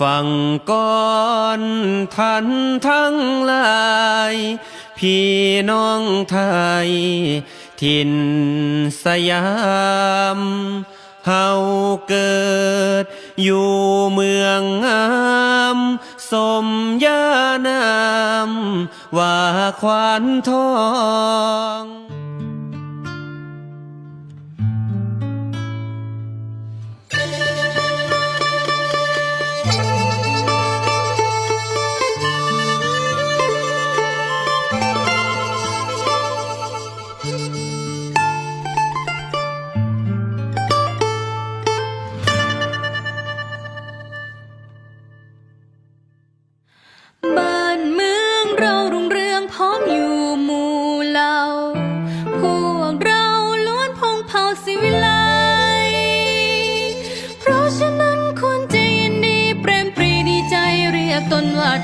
ฟังก่อนทันทั้งหลาย พี่น้องไทยถิ่นสยามเฮาเกิด อยู่เมืองงามสมยานาม ว่าควานทอง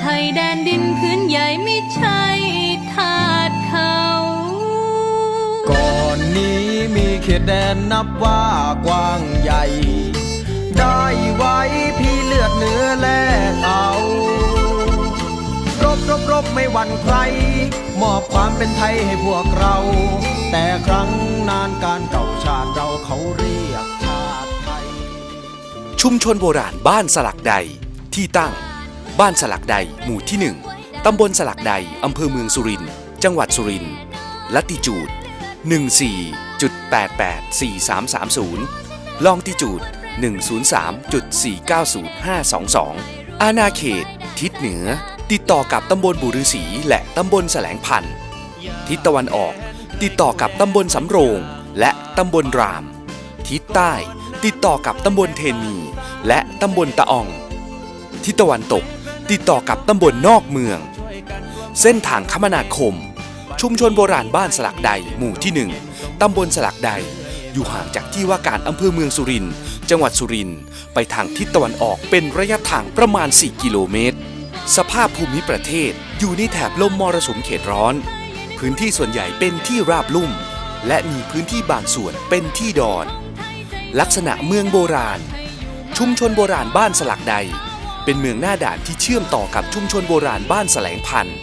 ไทยแดนดินพื้นใหญ่ไม่ใช่ทาสเขา ก่อนนี้มีเขตแดนนับว่ากว้างใหญ่ ได้ไว้พี่เลือดเนื้อแลกเอา รบรบรบไม่หวั่นใคร มอบความเป็นไทยให้พวกเรา แต่ครั้งนานการเก่าชาติเราเขาเรียกชาติไทย ชุมชนโบราณบ้านสลักใดที่ตั้ง บ้านสลักใด หมู่ที่ 1 ตำบลสลักใด อำเภอเมืองสุรินทร์ จังหวัดสุรินทร์ ลัติจูด 14.884330 ลองติจูด 103.490522 อาณาเขต ทิศเหนือ ติดต่อกับตำบลบุรุษีและตำบลแสลงพันธ์ทิศตะวันออก ติดต่อกับตำบลสำโรง และตำบลราม ทิศใต้ ติดต่อกับตำบลเทนี และตำบลตะออง ทิศตะวันตก ติดต่อกับตำบลนอกเมือง เส้นทางคมนาคม ชุมชนโบราณบ้านสลักใดหมู่ที่ 1 ตำบลสลักใด อยู่ห่างจากที่ว่าการอำเภอเมืองสุรินทร์จังหวัดสุรินทร์ไปทางทิศตะวันออกเป็นระยะทางประมาณ 4 กิโลเมตร สภาพภูมิประเทศอยู่ในแถบลมมรสุมเขตร้อน พื้นที่ส่วนใหญ่เป็นที่ราบลุ่ม และมีพื้นที่บางส่วนเป็นที่ดอน ลักษณะเมืองโบราณ ชุมชนโบราณบ้านสลักใด เป็นเมืองหน้าด่านที่เชื่อมต่อกับชุมชนโบราณบ้านแสลงพันธ์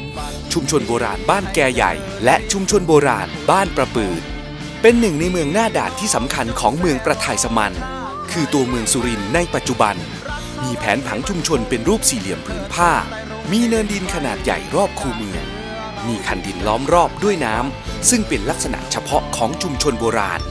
ชุมชนโบราณบ้านแกใหญ่ และชุมชนโบราณบ้านประปืดเป็นหนึ่งในเมืองหน้าด่านที่สำคัญของเมืองประทายสมัน คือตัวเมืองสุรินทร์ในปัจจุบัน มีแผนผังชุมชนเป็นรูปสี่เหลี่ยมผืนผ้า มีเนินดินขนาดใหญ่รอบคูเมือง มีคันดินล้อมรอบด้วยน้ำซึ่งเป็นลักษณะเฉพาะของชุมชนโบราณ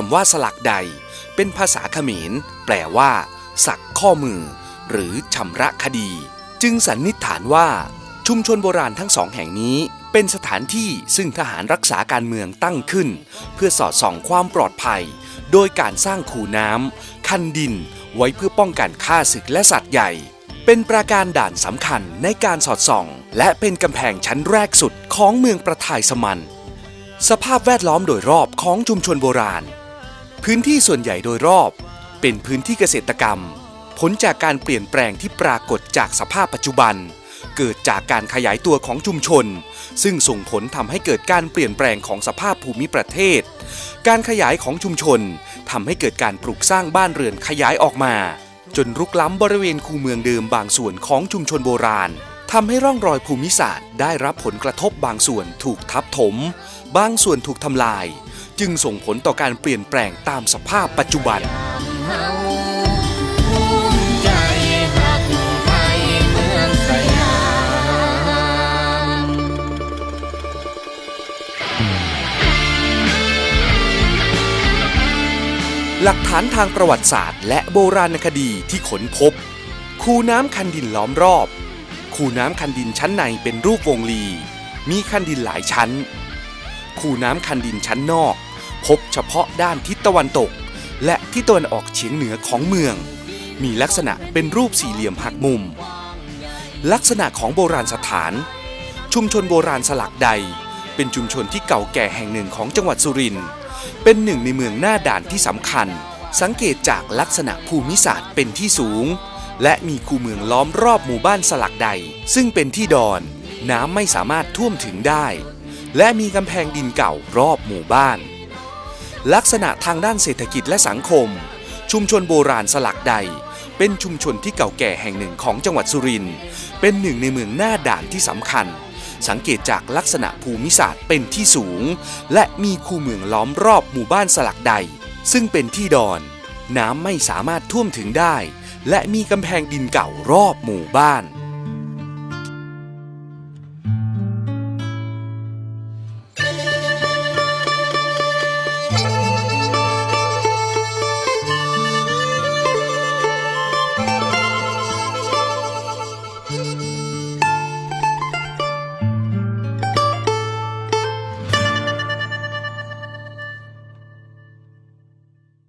คำว่าสลักใด เป็นภาษาเขมร แปลว่า สักข้อมือ หรือชำระคดี จึงสันนิษฐานว่า ชุมชนโบราณทั้งสองแห่งนี้ เป็นสถานที่ซึ่งทหารรักษาการเมืองตั้งขึ้น เพื่อสอดส่องความปลอดภัย โดยการสร้างคูน้ำคันดิน ไว้เพื่อป้องกันฆ่าศึกและสัตว์ใหญ่ เป็นประการด่านสำคัญในการสอดส่อง และเป็นกำแพงชั้นแรกสุดของเมืองประทายสมันสภาพแวดล้อมโดยรอบของชุมชนโบราณ พื้นที่ส่วนใหญ่โดยรอบ เป็นพื้นที่เกษตรกรรม ผลจากการเปลี่ยนแปลงที่ปรากฏจากสภาพปัจจุบัน เกิดจากการขยายตัวของชุมชน ซึ่งส่งผลทำให้เกิดการเปลี่ยนแปลงของสภาพภูมิประเทศ การขยายของชุมชนทำให้เกิดการปลูกสร้างบ้านเรือนขยายออกมา จนรุกล้ำบริเวณคูเมืองเดิมบางส่วนของชุมชนโบราณ ทำให้ร่องรอยภูมิศาสตร์ได้รับผลกระทบบางส่วนถูกทับถม บางส่วนถูกทำลาย จึงส่งผลต่อการเปลี่ยนแปลงตามสภาพปัจจุบันใจหักไทยเมืองสยามหลักฐานทางประวัติศาสตร์ และโบราณคดีที่ค้นพบ คูน้ำคันดินล้อมรอบ คูน้ำคันดินชั้นในเป็นรูปวงรี มีคันดินหลายชั้น คูน้ำคันดินชั้นนอก พบเฉพาะด้านทิศตะวันตก และทิศตะวันออกเฉียงเหนือของเมือง มีลักษณะเป็นรูปสี่เหลี่ยมหักมุม ลักษณะของโบราณสถาน ชุมชนโบราณสลักใด เป็นชุมชนที่เก่าแก่แห่งหนึ่งของจังหวัดสุรินทร์เป็นหนึ่งในเมืองหน้าด่านที่สำคัญ สังเกตจากลักษณะภูมิศาสตร์เป็นที่สูง และมีคูเมืองล้อมรอบหมู่บ้านสลักใด ซึ่งเป็นที่ดอน น้ำไม่สามารถท่วมถึงได้ และมีกำแพงดินเก่ารอบหมู่บ้าน ลักษณะทางด้านเศรษฐกิจและสังคม ชุมชนโบราณสลักใด เป็นชุมชนที่เก่าแก่แห่งหนึ่งของจังหวัดสุรินทร์เป็นหนึ่งในเมืองหน้าด่านที่สำคัญ สังเกตจากลักษณะภูมิศาสตร์เป็นที่สูง และมีคูเมืองล้อมรอบหมู่บ้านสลักใด ซึ่งเป็นที่ดอน น้ำไม่สามารถท่วมถึงได้ และมีกำแพงดินเก่ารอบหมู่บ้าน